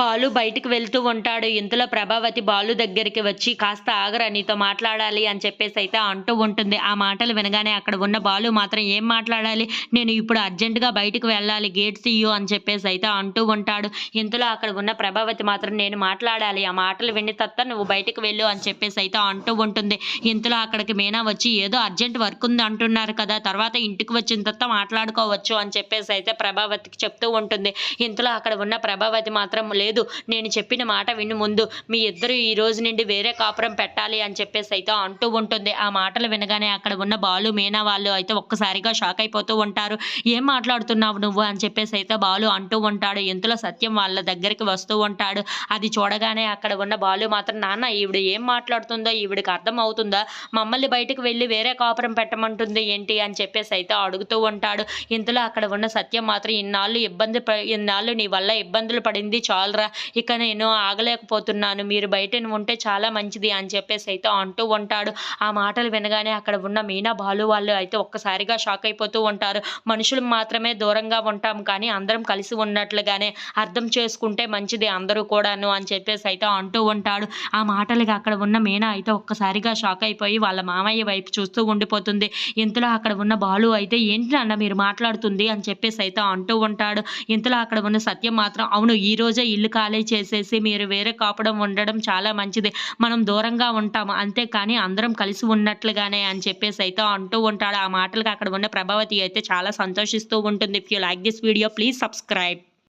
బాలు బయటికి వెళ్తూ ఉంటాడు. ఇంతలో ప్రభావతి బాలు దగ్గరికి వచ్చి కాస్త ఆగరా నీతో మాట్లాడాలి అని చెప్పేసి అయితే అంటూ ఉంటుంది. ఆ మాటలు వినగానే అక్కడ ఉన్న బాలు మాత్రం ఏం మాట్లాడాలి? నేను ఇప్పుడు అర్జెంటుగా బయటికి వెళ్ళాలి గేట్ తీయు అని చెప్పేసి అయితే అంటూ ఉంటాడు. ఇంతలో అక్కడ ఉన్న ప్రభావతి మాత్రం నేను మాట్లాడాలి ఆ మాటలు విని తత్త నువ్వు బయటికి వెళ్ళు అని చెప్పేసి అయితే అంటూ ఉంటుంది. ఇంతలో అక్కడికి మీనా వచ్చి ఏదో అర్జెంట్ వర్క్ ఉంది అంటున్నారు కదా తర్వాత ఇంటికి వచ్చిన తత్త మాట్లాడుకోవచ్చు అని చెప్పేసి అయితే ప్రభావతికి చెప్తూ ఉంటుంది. ఇంతలో అక్కడ ఉన్న ప్రభావతి మాత్రం లేదు. నేను చెప్పిన మాట విను ముందు. మీ ఇద్దరు ఈ రోజు నుండి వేరే కాపురం పెట్టాలి అని చెప్పేసి అయితే అంటూ ఉంటుంది. ఆ మాటలు వినగానే అక్కడ ఉన్న బాలు మీనా వాళ్ళు అయితే ఒక్కసారిగా షాక్ అయిపోతూ ఉంటారు. ఏం మాట్లాడుతున్నావు నువ్వు? అని చెప్పేసి అయితే బాలు అంటూ ఉంటాడు. ఇంతలో సత్యం వాళ్ళ దగ్గరికి వస్తూ ఉంటాడు. అది చూడగానే అక్కడ ఉన్న బాలు మాత్రం నాన్న ఈవిడ ఏం మాట్లాడుతుందో ఈవిడికి అర్థం అవుతుందా? మమ్మల్ని బయటకు వెళ్ళి వేరే కాపురం పెట్టమంటుంది ఏంటి? అని చెప్పేసి అయితే అడుగుతూ ఉంటాడు. ఇంతలో అక్కడ ఉన్న సత్యం మాత్రం ఇన్నాళ్ళు ఇబ్బంది ఇన్నాళ్ళు నీ వల్ల ఇబ్బందులు పడింది చాలరా ఇక నేను ఆగలేకపోతున్నాను మీరు బయట ఉంటే చాలా మంచిది అని చెప్పేసి అయితే అంటూ ఉంటాడు. ఆ మాటలు వినగానే అక్కడ ఉన్న మీనా బాలు వాళ్ళు అయితే ఒక్కసారిగా షాక్ అయిపోతూ ఉంటారు. మనుషులు మాత్రమే దూరంగా ఉంటాం కానీ అందరం కలిసి ఉన్నట్లుగానే అర్థం చేసుకుంటే మంచిది అందరూ కూడాను అని చెప్పేసి అయితే అంటూ ఉంటాడు. ఆ మాటలకి అక్కడ ఉన్న మీనా అయితే ఒక్కసారిగా షాక్ అయిపోయి వాళ్ళ మామయ్య వైపు చూస్తూ ఉండిపోతుంది. ఇంతలో అక్కడ ఉన్న బాలు అయితే ఏంటి నాన్న మీరు మాట్లాడుతుంది? అని చెప్పేసి అయితే అంటూ ఉంటాడు. ఇంతలో అక్కడ ఉన్న సత్యం మాత్రం అవును ఈ రోజే ఇల్లు ఖాళీ చేసేసి మీరు వేరే కాపడం ఉండడం చాలా మంచిది. మనం దూరంగా ఉంటాము. అంతేకాని అందరం కలిసి ఉన్నట్లుగానే అని చెప్పేసి అయితే అంటూ ఉంటాడు. ఆ మాటలకు అక్కడ ఉన్న ప్రభావతి అయితే చాలా సంతోషిస్తూ ఉంటుంది. If you like this video please subscribe